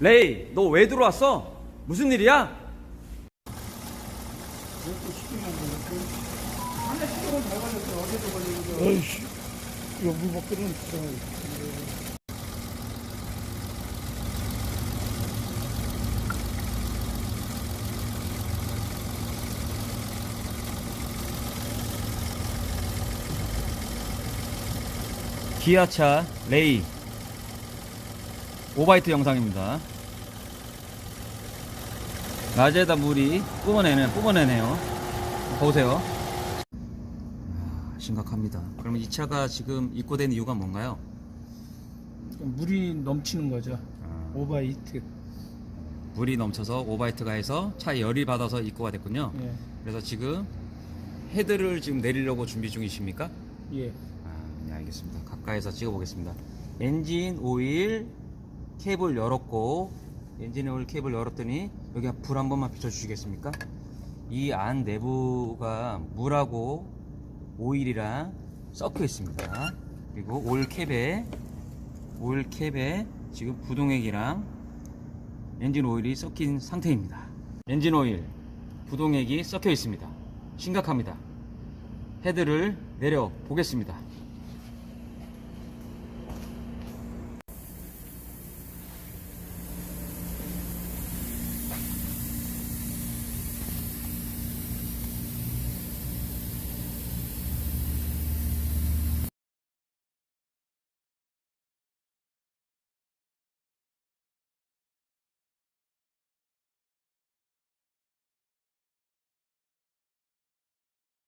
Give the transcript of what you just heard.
레이, 너 왜 들어왔어? 무슨 일이야? 어이씨, 여기 먹기는 들어가야 기아차 레이 오바이트 영상입니다. 낮에다 물이 뿜어내네, 뿜어내네요. 보세요. 아, 심각합니다. 그러면 이 차가 지금 입고된 이유가 뭔가요? 물이 넘치는 거죠. 아, 오바이트. 물이 넘쳐서 오바이트가 해서 차에 열이 받아서 입고가 됐군요. 예, 그래서 지금 헤드를 지금 내리려고 준비 중이십니까? 예. 아, 네, 알겠습니다. 가까이서 찍어보겠습니다. 엔진 오일 케이블 열었고, 엔진 오일 케이블 열었더니, 여기 불 한 번만 비춰주시겠습니까? 이 안 내부가 물하고 오일이랑 섞여 있습니다. 그리고 오일 캡에, 오일 캡에 지금 부동액이랑 엔진 오일이 섞인 상태입니다. 엔진 오일, 부동액이 섞여 있습니다. 심각합니다. 헤드를 내려 보겠습니다.